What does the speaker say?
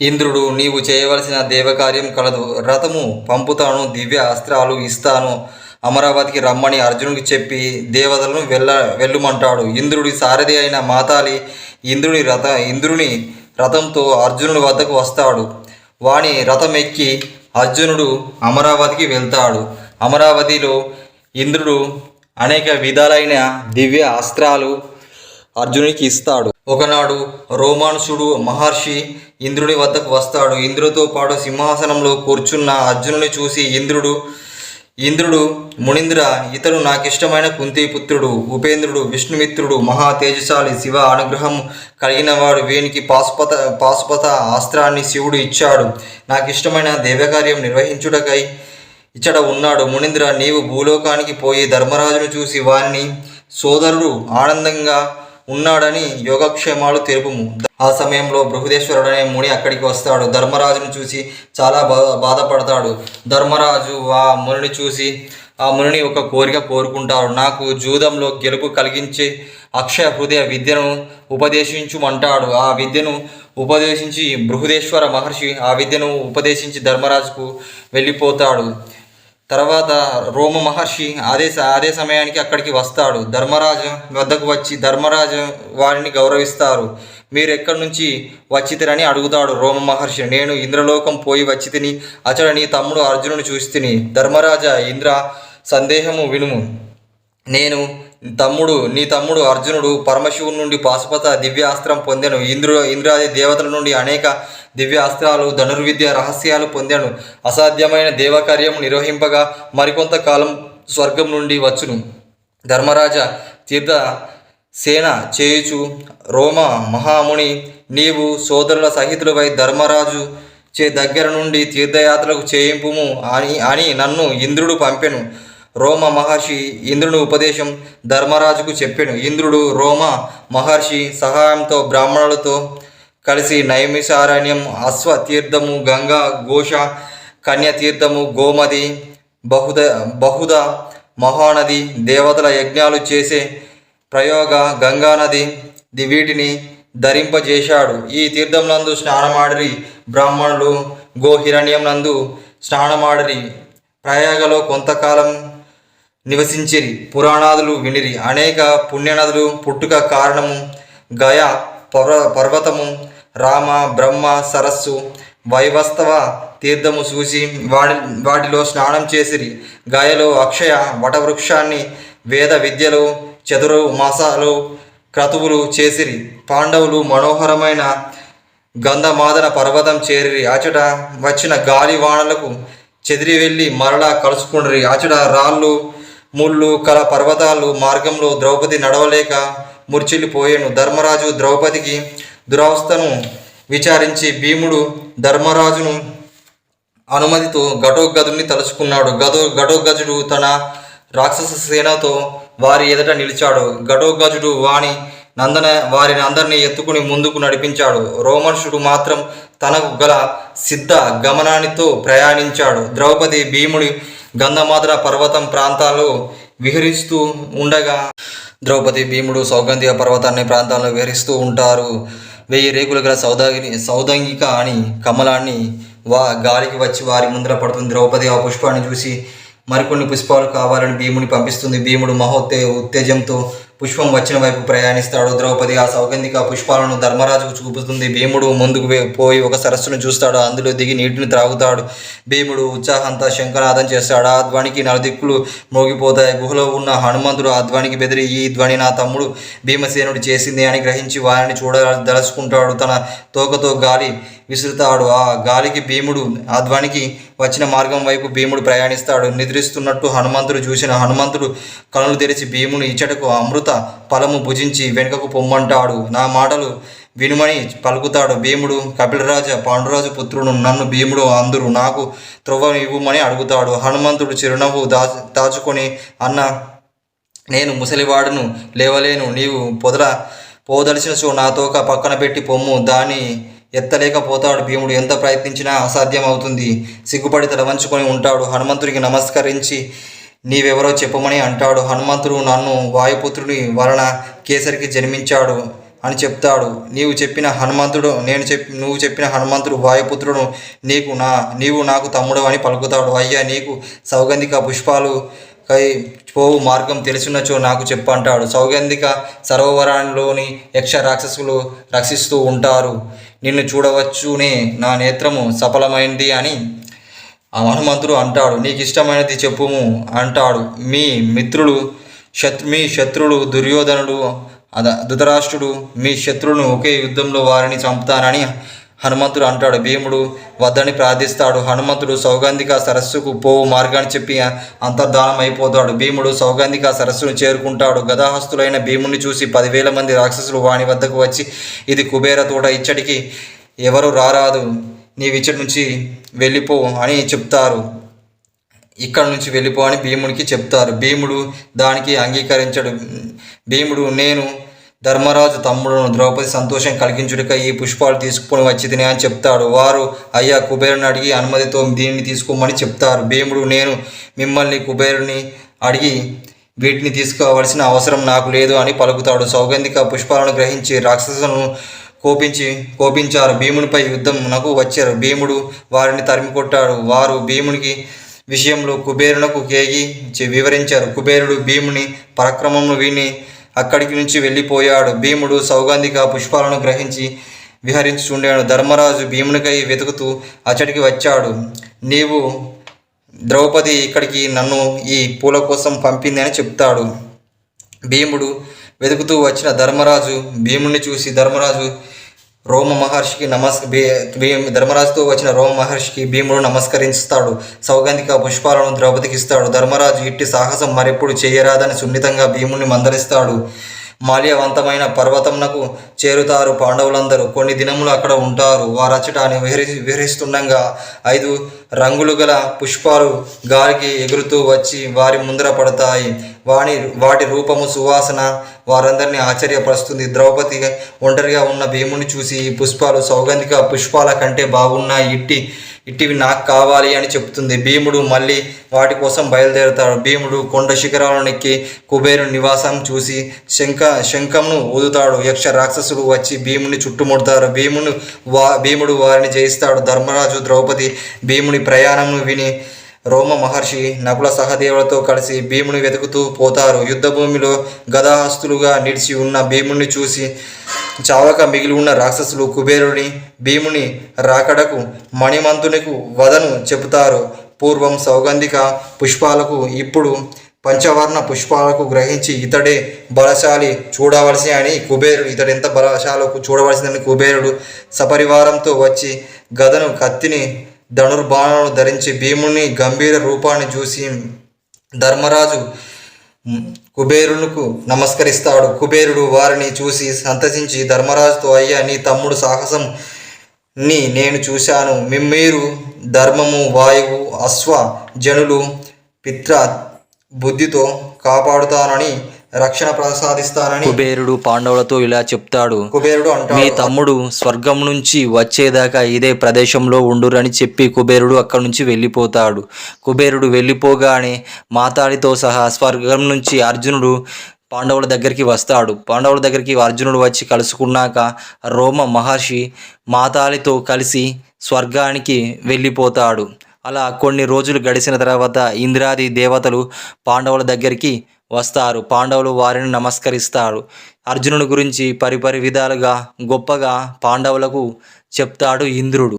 ఇంద్రుడు నీవు చేయవలసిన దేవకార్యం కలదు. రథము పంపుతాను దివ్య అస్త్రాలు ఇస్తాను. అమరావతికి రమ్మని అర్జునుడికి చెప్పి దేవతలను వెళ్ళ వెళ్ళుమంటాడు. ఇంద్రుడి సారథి అయిన మాతాలి ఇంద్రుని రథ ఇంద్రుని రథంతో అర్జునుడి వద్దకు వస్తాడు. వాణి రథం ఎక్కి అర్జునుడు అమరావతికి వెళ్తాడు. అమరావతిలో ఇంద్రుడు అనేక విధాలైన దివ్య అస్త్రాలు అర్జునుడికి ఇస్తాడు. ఒకనాడు రోమానుషుడు మహర్షి ఇంద్రుడి వద్దకు వస్తాడు. ఇంద్రుడితో పాటు సింహాసనంలో కూర్చున్న అర్జునుని చూసి ఇంద్రుడు ఇంద్రుడు మునింద్ర ఇతడు నాకిష్టమైన కుంతిపుత్రుడు ఉపేంద్రుడు విష్ణుమిత్రుడు మహా తేజశాలి శివ అనుగ్రహం కలిగినవాడు వీనికి పాశుపత పాశుపత ఆస్త్రాన్ని శివుడు ఇచ్చాడు. నాకిష్టమైన దేవకార్యం నిర్వహించుటకై ఇచ్చట ఉన్నాడు. మునింద్ర నీవు భూలోకానికి పోయి ధర్మరాజును చూసి వారిని సోదరుడు ఆనందంగా ఉన్నాడని యోగక్షేమాలు తెలుపుము. ఆ సమయంలో బృహదేశ్వరుడు అనే ముని అక్కడికి వస్తాడు. ధర్మరాజును చూసి చాలా బా బాధపడతాడు. ధర్మరాజు ఆ మునిని చూసి ఆ మునిని ఒక కోరిక కోరుకుంటాడు. నాకు జూదంలో గెలుపు కలిగించే అక్షయ హృదయ విద్యను ఉపదేశించుమంటాడు. ఆ విద్యను ఉపదేశించి బృహదేశ్వర మహర్షి ఆ విద్యను ఉపదేశించి ధర్మరాజుకు వెళ్ళిపోతాడు. తర్వాత రోమ మహర్షి అదే అదే సమయానికి అక్కడికి వస్తాడు. ధర్మరాజు వద్దకు వచ్చి ధర్మరాజు వారిని గౌరవిస్తారు. మీరు ఎక్కడి నుంచి వచ్చితిరని అడుగుతాడు రోమ మహర్షి. నేను ఇంద్రలోకం పోయి వచ్చి తిని అచడ నీ తమ్ముడు అర్జునుని చూసి తిని. ధర్మరాజా ఇంద్ర సందేహము వినుము. నేను తమ్ముడు నీ తమ్ముడు అర్జునుడు పరమశివుని నుండి పాశుపత దివ్యాస్త్రం పొందాను. ఇంద్రు ఇంద్రాది దేవతల నుండి అనేక దివ్యాస్త్రాలు ధనుర్విద్య రహస్యాలు పొందాను. అసాధ్యమైన దేవకార్యం నిర్వహింపగా మరికొంతకాలం స్వర్గం నుండి వచ్చును. ధర్మరాజ తీర్థ సేన చేయుచు రోమ మహాముని నీవు సోదరుల సహితులపై ధర్మరాజు చే దగ్గర నుండి తీర్థయాత్రకు చేయింపుము అని అని నన్ను ఇంద్రుడు పంపెను. రోమ మహర్షి ఇంద్రుని ఉపదేశం ధర్మరాజుకు చెప్పాను. ఇంద్రుడు రోమ మహర్షి సహాయంతో బ్రాహ్మణులతో కలిసి నైమిషారణ్యం అశ్వతీర్థము గంగా ఘోష కన్యతీర్థము గోమది బహుద బహుద మహానది దేవతల యజ్ఞాలు చేసే ప్రయోగ గంగానది ది వీటిని ధరింపజేశాడు. ఈ తీర్థంనందు స్నానమాడిరి బ్రాహ్మణులు గోహిరణ్యం నందు స్నానమాడిరి. ప్రయాగలో కొంతకాలం నివసించిరి. పురాణాదులు వినిరి. అనేక పుణ్యనదులు పుట్టుక కారణము గయ పర్వ పర్వతము రామ బ్రహ్మ సరస్సు వైవస్తవ తీర్థము చూసి వాడి వాటిలో స్నానం చేసిరి. గయలో అక్షయ వటవృక్షాన్ని వేద విద్యలు చతురు మాసాలు క్రతువులు చేసిరి. పాండవులు మనోహరమైన గంధమాదన పర్వతం చేరిరి. అచట వచ్చిన గాలి వానలకు చెదిరి వెళ్ళి మరలా కలుసుకుండ్రి అచట రాళ్ళు ముళ్ళు కల పర్వతాలు మార్గంలో ద్రౌపది నడవలేక ముర్చిల్లిపోయాను. ధర్మరాజు ద్రౌపదికి దురవస్థను విచారించి భీముడు ధర్మరాజును అనుమతితో ఘటోగదుని తలుచుకున్నాడు. గదో ఘటోగజుడు తన రాక్షస సేనతో వారి ఎదుట నిలిచాడు. ఘటోగజుడు వాణి నందన వారిని అందరినీ ఎత్తుకుని ముందుకు నడిపించాడు. రోమర్షుడు మాత్రం తనకు గల సిద్ధ గమనానితో ప్రయాణించాడు. ద్రౌపది భీముడి గంధమాదన పర్వతం ప్రాంతాల్లో విహరిస్తూ ఉండగా ద్రౌపది భీముడు సౌగంధిక పర్వతాన్ని ప్రాంతాల్లో విహరిస్తూ ఉంటారు. వెయ్యి రేకులు గల సౌదాగిని సౌదంగిక అని కమలాన్ని వా గాలికి వచ్చి వారి ముందర పడుతుంది. ద్రౌపది ఆ పుష్పాన్ని చూసి మరికొన్ని పుష్పాలు కావాలని భీముని పంపిస్తుంది. భీముడు మహోత్తే ఉత్తేజంతో పుష్పం వచ్చిన వైపు ప్రయాణిస్తాడు. ద్రౌపది ఆ సౌగంధిక పుష్పాలను ధర్మరాజుకు చూపుతుంది. భీముడు ముందుకు పోయి ఒక సరస్సును చూస్తాడు. అందులో దిగి నీటిని త్రాగుతాడు. భీముడు ఉత్సాహంతా శంఖనాదం చేస్తాడు. ఆ ధ్వనికి నలుదిక్కులు మోగిపోతాయి. గుహలో ఉన్న హనుమంతుడు ఆ ధ్వనికి బెదిరి ఈ ధ్వని నా తమ్ముడు భీమసేనుడు చేసింది అని గ్రహించి వారిని చూడదలుచుకుంటాడు తన తోకతో గాలి విసురుతాడు. ఆ గాలికి భీముడు ఆ ధ్వనికి వచ్చిన మార్గం వైపు భీముడు ప్రయాణిస్తాడు. నిద్రిస్తున్నట్టు హనుమంతుడు చూసిన హనుమంతుడు కనులు తెరిచి భీముని ఇచ్చటకు అమృత ఫలము భుజించి వెనుకకు పొమ్మంటాడు. నా మాటలు వినుమని పలుకుతాడు భీముడు. కపిలరాజ పాండురాజు పుత్రుడు నన్ను భీముడు అందరు. నాకు త్రొవ ఇవ్వమని అడుగుతాడు. హనుమంతుడు చిరునవ్వు దాచు దాచుకొని అన్న నేను ముసలివాడును లేవలేను. నీవు పొదల పోదలిచిన చో నా తోక పక్కన పెట్టి పొమ్ము. దాన్ని ఎత్తలేకపోతాడు భీముడు. ఎంత ప్రయత్నించినా అసాధ్యం అవుతుంది సిగ్గుపడి తల వంచుకొని ఉంటాడు. హనుమంతుడికి నమస్కరించి నీవెవరో చెప్పమని అంటాడు. హనుమంతుడు నన్ను వాయుపుత్రుని వలన కేసరికి జన్మించాడు అని చెప్తాడు. నీవు చెప్పిన హనుమంతుడు నేను చెప్ నువ్వు చెప్పిన హనుమంతుడు వాయుపుత్రుడు నీకు నా నీవు నాకు తమ్ముడు అని పలుకుతాడు. అయ్యా నీకు సౌగంధిక పుష్పాలు కై పోవు మార్గం తెలిసినచో నాకు చెప్పు అంటాడు. సౌగంధిక సరోవరాల్లోని యక్ష రాక్షసులు రక్షిస్తూ ఉంటారు. నిన్ను చూడవచ్చునే నా నేత్రము సఫలమైంది అని హనుమంతుడు అంటాడు. నీకు ఇష్టమైనది చెప్పుము అంటాడు. మీ మిత్రులు శత్రు మీ శత్రుడు దుర్యోధనుడు అద ధృతరాష్ట్రుడు మీ శత్రువును ఒకే యుద్ధంలో వారిని చంపుతానని హనుమంతుడు అంటాడు భీముడు వద్దని ప్రార్థిస్తాడు హనుమంతుడు సౌగంధిక సరస్సుకు పోవు మార్గాన్ని చెప్పి అంతర్ధానం అయిపోతాడు. భీముడు సౌగంధిక సరస్సును చేరుకుంటాడు. గదాహస్తులైన భీముని చూసి పదివేల మంది రాక్షసులు వాని వద్దకు వచ్చి ఇది కుబేర తోట ఇచ్చడికి ఎవరు రారాదు. నీవిచ్చటి నుంచి వెళ్ళిపో అని చెప్తారు. ఇక్కడ నుంచి వెళ్ళిపో అని భీముడికి చెప్తారు. భీముడు దానికి అంగీకరించడు. భీముడు నేను ధర్మరాజు తమ్ముడును ద్రౌపది సంతోషం కలిగించుడిక ఈ పుష్పాలు తీసుకొని వచ్చి తినే అని చెప్తాడు. వారు అయ్యా కుబేరుని అడిగి అనుమతితో దీనిని తీసుకోమని చెప్తారు. భీముడు నేను మిమ్మల్ని కుబేరుని అడిగి వీటిని తీసుకోవాల్సిన అవసరం నాకు లేదు అని పలుకుతాడు. సౌగంధిక పుష్పాలను గ్రహించి రాక్షసులను కోపించి కోపించారు. భీమునిపై యుద్ధమునకు వచ్చారు. భీముడు వారిని తరిమి కొట్టాడు. వారు భీమునికి విషయంలో కుబేరునకు కేగి వివరించారు. కుబేరుడు భీముని పరాక్రమంలో విని అక్కడికి నుంచి వెళ్ళిపోయాడు. భీముడు సౌగంధిక పుష్పాలను గ్రహించి విహరించుచుండాడు ధర్మరాజు భీమునికై వెతుకుతూ అచ్చడికి వచ్చాడు. నీవు ద్రౌపది ఇక్కడికి నన్ను ఈ పూల కోసం పంపింది అని చెప్తాడు. భీముడు వెతుకుతూ వచ్చిన ధర్మరాజు భీముని చూసి ధర్మరాజు రోమ మహర్షికి నమస్ భీ- ధర్మరాజుతో వచ్చిన రోమ మహర్షికి భీముడు నమస్కరిస్తాడు. సౌగంధిక పుష్పాలను ద్రౌపదికి ఇస్తాడు. ధర్మరాజు ఇట్టి సాహసం మరెప్పుడు చేయరాదని సున్నితంగా భీముడిని మందలిస్తాడు. మాల్యవంతమైన పర్వతంనకు చేరుతారు పాండవులందరూ. కొన్ని దినములు అక్కడ ఉంటారు. వారచ్చట విహరి విహరిస్తుండగా ఐదు రంగులు గల పుష్పాలు గాలికి ఎగురుతూ వచ్చి వారి ముందర పడతాయి. వాని వాటి రూపము సువాసన వారందరినీ ఆశ్చర్యపరుస్తుంది. ద్రౌపది ఒంటరిగా ఉన్న భీముని చూసి ఈ పుష్పాలు సౌగంధిక పుష్పాల కంటే బాగున్నాయి ఇట్టి ఇట్టివి నాకు కావాలి అని చెప్తుంది భీముడు మళ్ళీ వాటి కోసం బయలుదేరుతాడు. భీముడు కొండ శిఖరాలను ఎక్కి కుబేరుని నివాసం చూసి శంఖ శంఖంను ఊదుతాడు. యక్ష రాక్షసుడు వచ్చి భీముని చుట్టుముడతారు. భీమును వా భీముడు వారిని జయిస్తాడు. ధర్మరాజు ద్రౌపది భీముని ప్రయాణమును విని రోమ మహర్షి నకుల సహదేవులతో కలిసి భీముని వెతుకుతూ పోతారు. యుద్ధభూమిలో గదాహస్తులుగా నిలిచి ఉన్న భీముని చూసి చావక మిగిలి ఉన్న రాక్షసులు కుబేరుని భీముని రాకడకు మణిమంతునికు వదను చెబుతారు. పూర్వం సౌగంధిక పుష్పాలకు ఇప్పుడు పంచవర్ణ పుష్పాలకు గ్రహించి ఇతడే బలశాలి చూడవలసి అని కుబేరుడు ఇతడు ఎంత బలశాలకు చూడవలసిందని కుబేరుడు సపరివారంతో వచ్చి గదను కత్తిని ధనుర్బాణాలను ధరించి భీముని గంభీర రూపాన్ని చూసి ధర్మరాజు కుబేరులకు నమస్కరిస్తాడు. కుబేరుడు వారిని చూసి సంతసించి ధర్మరాజుతో అయ్యా నీ తమ్ముడు సాహసం ని నేను చూశాను. మిమ్మీరు ధర్మము వాయువు అశ్వ జనులు పిత్ర బుద్ధితో కాపాడుతానని రక్షణ ప్రసాదిస్తానని కుబేరుడు పాండవులతో ఇలా చెప్తాడు. కుబేరుడు మీ తమ్ముడు స్వర్గం నుంచి వచ్చేదాకా ఇదే ప్రదేశంలో ఉండురని చెప్పి కుబేరుడు అక్కడి నుంచి వెళ్ళిపోతాడు. కుబేరుడు వెళ్ళిపోగానే మాతాడితో సహా స్వర్గం నుంచి అర్జునుడు పాండవుల దగ్గరికి వస్తాడు. పాండవుల దగ్గరికి అర్జునుడు వచ్చి కలుసుకున్నాక రోమ మహర్షి మాతాలితో కలిసి స్వర్గానికి వెళ్ళిపోతాడు. అలా కొన్ని రోజులు గడిచిన తర్వాత ఇంద్రాది దేవతలు పాండవుల దగ్గరికి వస్తారు. పాండవులు వారిని నమస్కరిస్తారు. అర్జునుని గురించి పరిపరి విధాలుగా గొప్పగా పాండవులకు చెప్తాడు ఇంద్రుడు.